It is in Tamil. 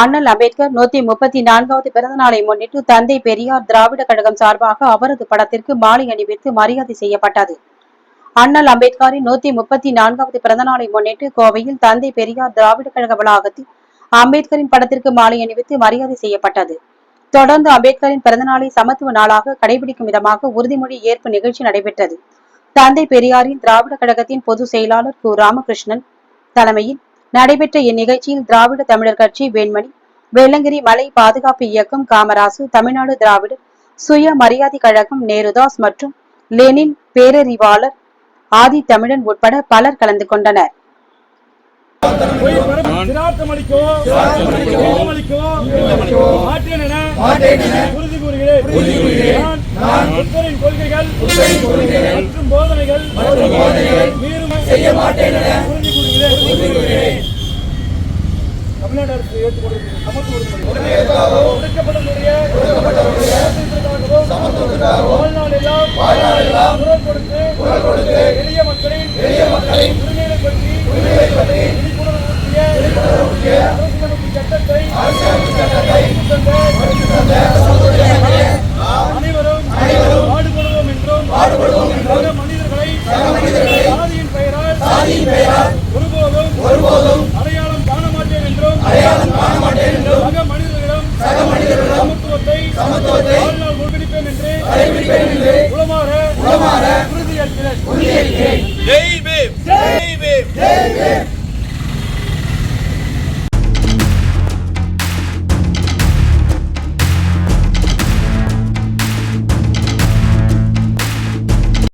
அண்ணல் அம்பேத்கர் நூத்தி முப்பத்தி நான்காவது பிறந்த நாளை முன்னிட்டு தந்தை பெரியார் திராவிட கழகம் சார்பாக அவரது படத்திற்கு மாலை அணிவித்து மரியாதை செய்யப்பட்டது. அண்ணல் அம்பேத்கரின் நூத்தி முப்பத்தி நான்காவது பிறந்த நாளை முன்னிட்டு கோவையில் தந்தை பெரியார் திராவிட கழக வளாகத்தில் அம்பேத்கரின் படத்திற்கு மாலை அணிவித்து மரியாதை செய்யப்பட்டது. தொடர்ந்து அம்பேத்கரின் பிறந்த நாளை சமத்துவ நாளாக கடைபிடிக்கும் விதமாக உறுதிமொழி ஏற்பு நிகழ்ச்சி நடைபெற்றது. தந்தை பெரியாரின் திராவிட கழகத்தின் பொதுச் செயலாளர் கு. ராமகிருஷ்ணன் தலைமையில் நடைபெற்ற இந்நிகழ்ச்சியில் திராவிட தமிழர் கட்சி வேண்மணி வேளங்கிரி மலை பாதுகாப்பு இயக்கம் காமராசு தமிழ்நாடு திராவிட சுய மரியாதை கழகம் நேருதாஸ் மற்றும் லெனின் பேரறிவாளர் ஆதி தமிழன் உட்பட பலர் கலந்து கொண்டனர். கொள்கைகள் மற்றும் போதனைகள் மீறும் செய்ய மாட்டேன் என உறுதி கூறுகிறேன் தமிழ்நாடு அரசு ஏற்றுக்கொண்டிருக்கிறது சமத்துவ உறுதிமொழி. ஒடுக்கப்பட்டவர்களுடைய வாழ்நாளெல்லாம் குரல் கொடுத்து எளிய மக்களின் உரிமைகளைப் பற்றி உறுதியேற்கிறேன் உறுதியேற்கிறேன்